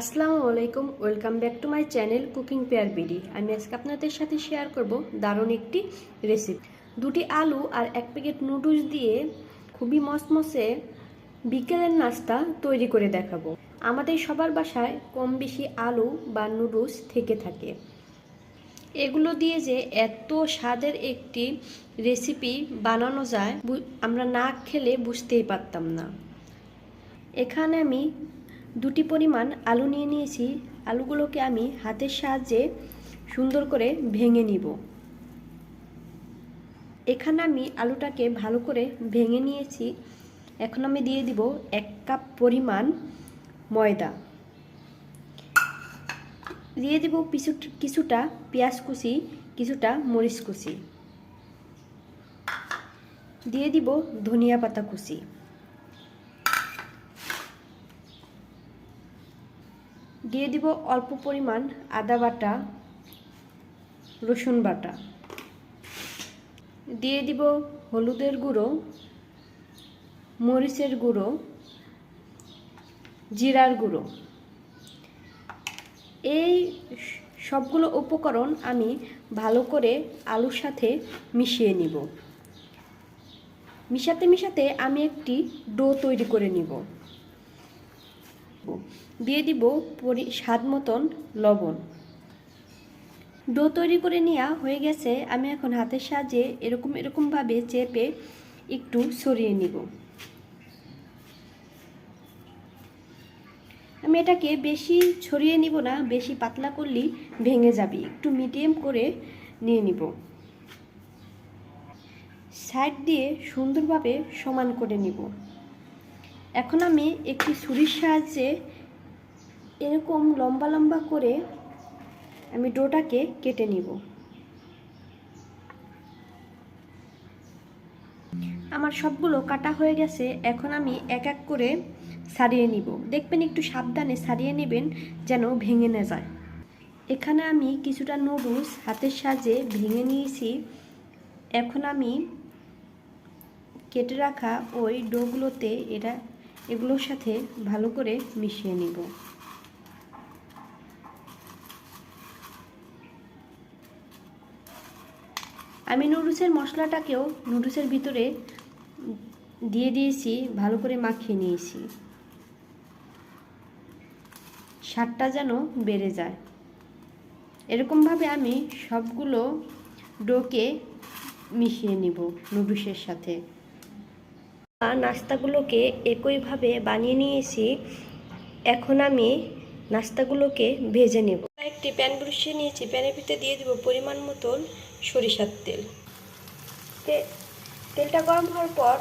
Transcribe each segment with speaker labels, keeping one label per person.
Speaker 1: আসসালামু আলাইকুম, welcome back to my channel cooking pair BD. আমি আজকে আপনাদের সাথে শেয়ার করব দারুণ একটি রেসিপি দুটি আলু আর এক প্যাকেট নুডলস দিয়ে খুবই মসমসে বিকেলের নাস্তা তৈরি করে দেখাবো। আমাদের সবার বাসায় কম বেশি আলু বা নুডলস থেকে থাকে। এগুলো দিয়ে যে এত স্বাদের একটি রেসিপি বানানো যায় আমরা না খেলে বুঝতেই পারতাম না। এখানে আমি দুটি পরিমাণ আলু নিয়ে নিয়েছি। আলুগুলোকে আমি হাতের সাহায্যে সুন্দর করে ভেঙে নিব। এখানে আমি আলুটাকে ভালো করে ভেঙে নিয়েছি। এখন আমি দিয়ে দিব এক কাপ পরিমাণ ময়দা। দিয়ে দিব কিছু কিছুটা পেঁয়াজ কুচি, কিছুটা মরিচ কুচি। দিয়ে দিব ধনিয়া পাতা কুচি। দিয়ে দিব অল্প পরিমাণ আদা বাটা, রসুন বাটা। দিয়ে দিব হলুদের গুঁড়ো, মরিচের গুঁড়ো, জিরার গুঁড়ো। এই সবগুলো উপকরণ আমি ভালো করে আলুর সাথে মিশিয়ে নিব। মিশাতে মিশাতে আমি একটি ডো তৈরি করে নিব। দিয়ে দিব পরি, স্বাদ মতন লবণ। ডো তৈরি করে নেওয়া হয়ে গেছে, আমি এখন হাতের সাহায্যে এরকম, এরকমভাবে চেপে একটু সরিয়ে নিব। আমি এটাকে বেশি ছড়িয়ে নিব না, বেশি পাতলা করলেই ভেঙে যাবে। একটু মিডিয়াম করে নিয়ে নিব। সাইড দিয়ে সুন্দরভাবে সমান করে নিব। এখন আমি একটি ছুরির সাহায্যে এরকম লম্বা লম্বা করে আমি ডোটাকে কেটে নিব। আমার সবগুলো কাটা হয়ে গেছে, এখন আমি এক এক করে সারিয়ে নিব। দেখবেন একটু সাবধানে সারিয়ে নেবেন যেন ভেঙে না যায়। এখানে আমি কিছুটা নুডলস হাতের সাহায্যে ভেঙে নিয়েছি। এখন আমি কেটে রাখা ওই ডোগুলোতে এটা এগুলোর সাথে ভালো করে মিশিয়ে নিব। আমি নুডলসের মশলাটাকেও নুডলসের ভিতরে দিয়ে দিয়েছি, ভালো করে মাখিয়ে নিয়েছি। স্বাদটা যেন বেড়ে যায়। এরকমভাবে আমি সবগুলো ডোকে মিশিয়ে নিব নুডলসের সাথে। নাস্তাগুলোকে একইভাবে বানিয়ে নিয়েছি, এখন আমি নাস্তাগুলোকে ভেজে নেব। একটি প্যান বসিয়ে নিয়েছি, প্যানের ভিতরে দিয়ে দেবো পরিমাণ মতন সরিষার তেল। তেলটা গরম হওয়ার পর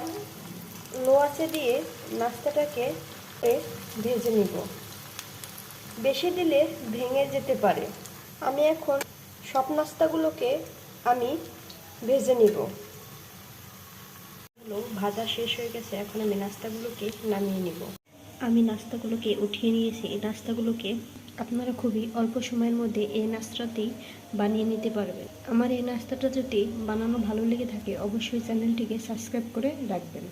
Speaker 1: লো দিয়ে নাস্তাটাকে ভেজে নিব। বেশি দিলে ভেঙে যেতে পারে। আমি এখন সব নাস্তাগুলোকে আমি ভেজে নিব। গুলো ভাজা শেষ হয়ে গেছে, এখন আমি নাস্তাগুলোকে নামিয়ে নিব। আমি নাস্তাগুলোকে উঠিয়ে নিয়েছি। এই নাস্তাগুলোকে আপনারা খুবই অল্প সময়ের মধ্যে এই নাস্তাটি বানিয়ে নিতে পারবেন। আমার এই নাস্তাটা যদি বানানো ভালো লেগে থাকে, অবশ্যই চ্যানেলটিকে সাবস্ক্রাইব করে রাখবেন।